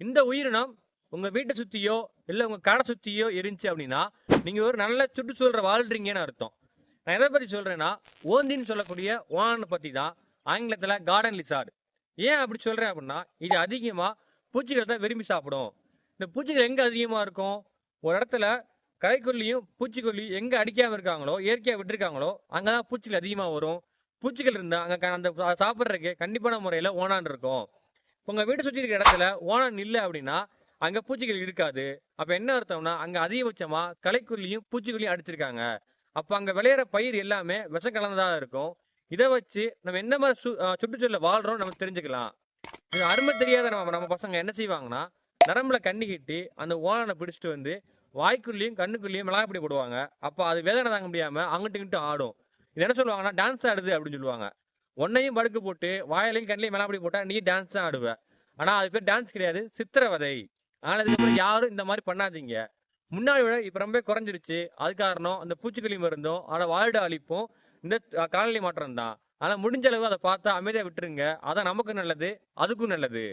இந்த உயிரினம் உங்க வீட்டை சுத்தியோ இல்ல உங்க கடை சுத்தியோ இருந்துச்சு அப்படின்னா நீங்க ஒரு நல்ல சுற்றுச்சூழல வாழ்றீங்கன்னு அர்த்தம். நான் எதை பத்தி சொல்றேன்னா ஓந்தின்னு சொல்லக்கூடிய ஓனானை பத்தி தான் ஆங்கிலத்துல கார்டன் லிசார்டு ஏன் அப்படி சொல்றேன் அப்படின்னா இது அதிகமா பூச்சிகளை தான் விரும்பி சாப்பிடும். இந்த பூச்சிகள் எங்க அதிகமா இருக்கும்? ஒரு இடத்துல கரைக்கொல்லியும் பூச்சிக்கொல்லி எங்க அடிக்காம இருக்காங்களோ இயற்கையா விட்டுருக்காங்களோ அங்கதான் பூச்சிகள் அதிகமா வரும். பூச்சிகள் இருந்தா அங்க அந்த சாப்பிட்றதுக்கு கண்டிப்பான முறையில ஓனான் இருக்கும். உங்க வீட்டை சுற்றி இருக்கிற இடத்துல ஓனர் இல்லை அப்படின்னா அங்க பூச்சிகள் இருக்காது. அப்ப என்ன அர்த்தம்னா அங்க அதிகபட்சமா களைக்கொல்லியும் பூச்சிக்கொல்லியும் அடிச்சிருக்காங்க. அப்ப அங்க விளையிற பயிர் எல்லாமே விஷம் கலந்ததாக இருக்கும். இதை வச்சு நம்ம என்ன மாதிரி சு- சுற்றுச்சூழலில் சுற்றுச்சூழல்ல வாழ்றோம் நம்ம தெரிஞ்சுக்கலாம். இது அருமை தெரியாத நம்ம நம்ம பசங்க என்ன செய்வாங்கன்னா நரம்புல கண்ணி கட்டி அந்த ஓனனை பிடிச்சிட்டு வந்து வாய்க்குள்ளேயும் கண்ணுக்குள்ளேயும் மிளகாப்பொடி போடுவாங்க. அப்போ அது வேதனை தாங்க முடியாமல் அங்கிட்டு இங்கிட்டு ஆடும். இது என்ன சொல்லுவாங்கன்னா டான்ஸ் ஆடுது அப்படின்னு சொல்லுவாங்க. உன்னையும் படுக்க போட்டு வாயிலையும் கண்ணிலையும் மேலாப்படி போட்டா நீ டான்ஸ் தான் ஆடுவ. ஆனா அது பேர் டான்ஸ் கிடையாது சித்திரவதை. ஆனால் இதுக்கப்புறம் யாரும் இந்த மாதிரி பண்ணாதீங்க. முன்னாடி விட இப்ப ரொம்ப குறைஞ்சிருச்சு. அது காரணம் அந்த பூச்சிக்கொல்லி மருந்தும் அதை வாழ்ட அழிப்பும் இந்த காலநிலை மாற்றம் தான் ஆனா முடிஞ்ச அளவு அதை பார்த்தா அமைதியா விட்டுருங்க. அதான் நமக்கும் நல்லது அதுக்கும் நல்லது.